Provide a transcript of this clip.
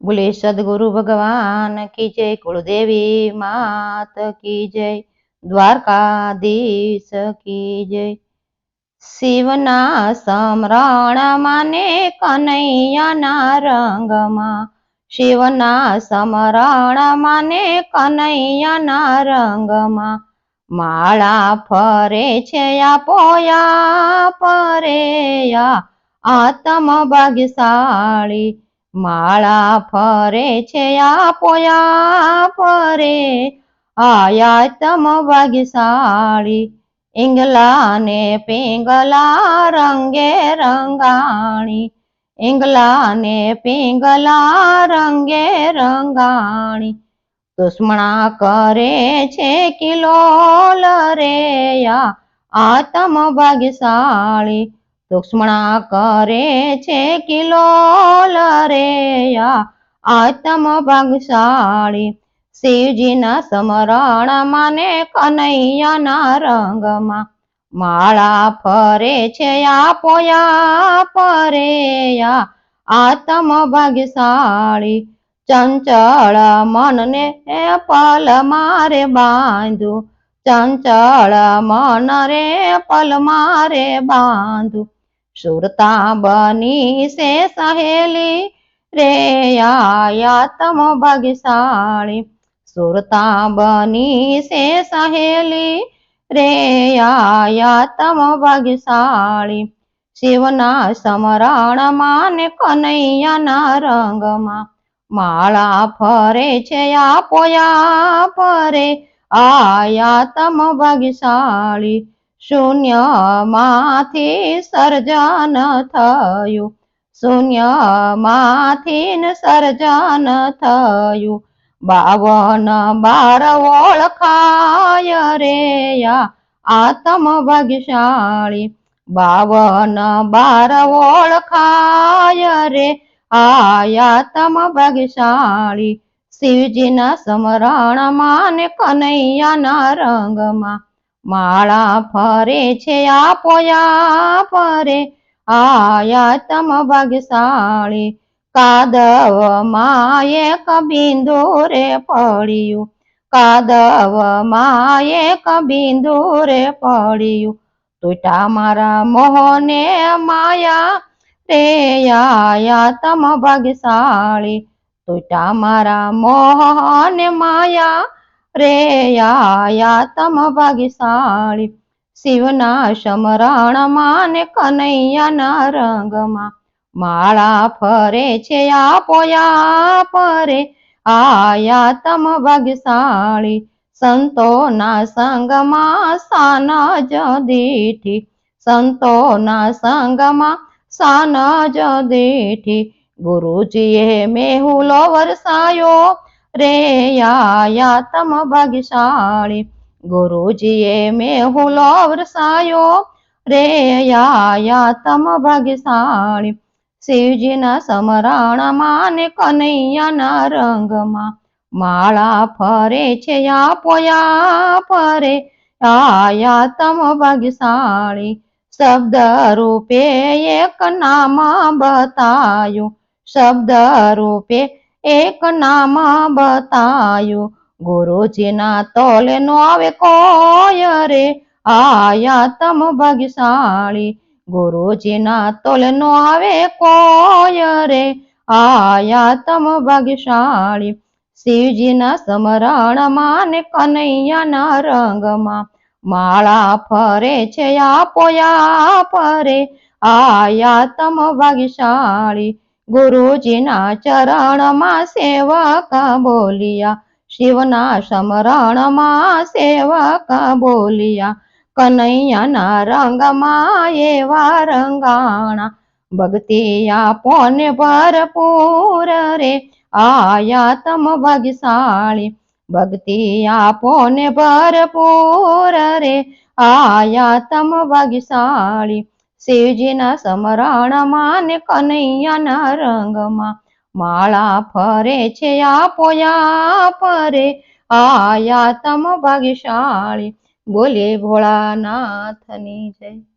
બોલે, સદગુરુ ભગવાન કી જય, કુળદેવી માત કી જય, દ્વારકાધીશ કી જય. શિવના સમરણ માને કનૈયાના રંગમાં. શિવના સમરણ માને કનૈયાના રંગમાં. માળા ફરે છે પોયા પરેયા આત્મ ભાગ્યશાળી માળા ફરે છે પોયા પરે આયાતમ ભાગ્યશાળી ઇંગલા ને પિંગલા રંગે રંગાણી. ઇંગલા ને પિંગલા રંગે રંગાણી. દુશ્મણા કરે છે કિલોલ રે આતમ ભાગ્યશાળી દુશ્મણા કરે છે કિલોલ આત્મ આતમ ભાગ્યશાળી શિવજીના સમરણ માને કનૈયાના રંગમાં. માળા ફરે છે પોયા પરેયા આત્મ ભાગશાળી. ચંચળ મનને પલ મારે બાંધુ. ચંચળ મન રે પલ મારે બાંધુ. સુરતા બની સે સહેલી રે આયાતમ ભાગ્યશાળી સુરતા બની સે સહેલી રે આયાતમ ભાગ્યશાળી શિવના સમરણ માને કનૈયાના રંગમાં માળા ફરે છે પોયા પરે આયાતમ ભાગ્યશાળી શૂન્ય માથી સર્જન થયું. શૂન્યમાંથી સર્જન થયું. બાવન બાર ઓળખાય રે આતમ ભાગ્યશાળી. બાવન બાર ઓળખાય રે આયાતમ ભાગ્યશાળી. શિવજીના સમરણ માને કનૈયાના રંગમાં. માળા ફરે છે પોયા પરે આયાતમ ભાગ્યશાળી કાદવમાં એક બિંદુ રે પડ્યું. કાદવમાં એક બિંદુ રે પડ્યું. તૂટા મારા મોહને માયા રે આયાતમ ભાગ્યશાળી તૂટા મારા મોહને માયા રે આયાતમ ભાગ્યશાળી શિવના સમરણ માને કનૈયાના રંગમાં માળા ફરે છે પોયા પરે. આયાતમ ભાગ્યશાળી સંતોના સંગમાં સાન જ દીઠી. સંતોના સંગમાં સાન જ દીઠી. ગુરુજીએ મેહુલો વરસાયો. રે તમ ભાગ્યશાળી ગુરુજીએ મેહુલો વરસાયો રે તમ ભાગ્યશાળી શિવજીના સમરણ ને કનૈયાના રંગમાં માળા ફરે છે પોયા આયા આયાતમ ભાગ્યશાળી શબ્દ રૂપે એક નામ બતાયું. શબ્દ રૂપે એક નામ બતાયું, ગુરુજીના તોલે નો આવે કોય રે? આયાતમ ભાગ્યશાળી, ગુરુજીના તોલે નો આવે કોય રે? આયાતમ ભાગ્યશાળી, શિવજીના સમરણ માને કનૈયાના રંગમાં માળા ફરે છે આપોયા ફરે? આયા તમ ભાગ્યશાળી ગુરુજીના ચરણમાં સેવક બોલિયા? શિવના સમરણમાં સેવક બોલિયા? કનૈયાના રંગમાં એવા રંગાણા? ભક્તિ આપોને ભરપૂર રે આયાતમ ભગશાળી. ભક્તિ આપોને ભરપૂર રે આયાતમ ભાગ્યશાળી શિવજીના સમરણ ને કનૈયાના રંગમાં. માળા ફરે છે પોયા પરે આયાતમ ભાગ્યશાળી. બોલે ભોળાનાથની જય.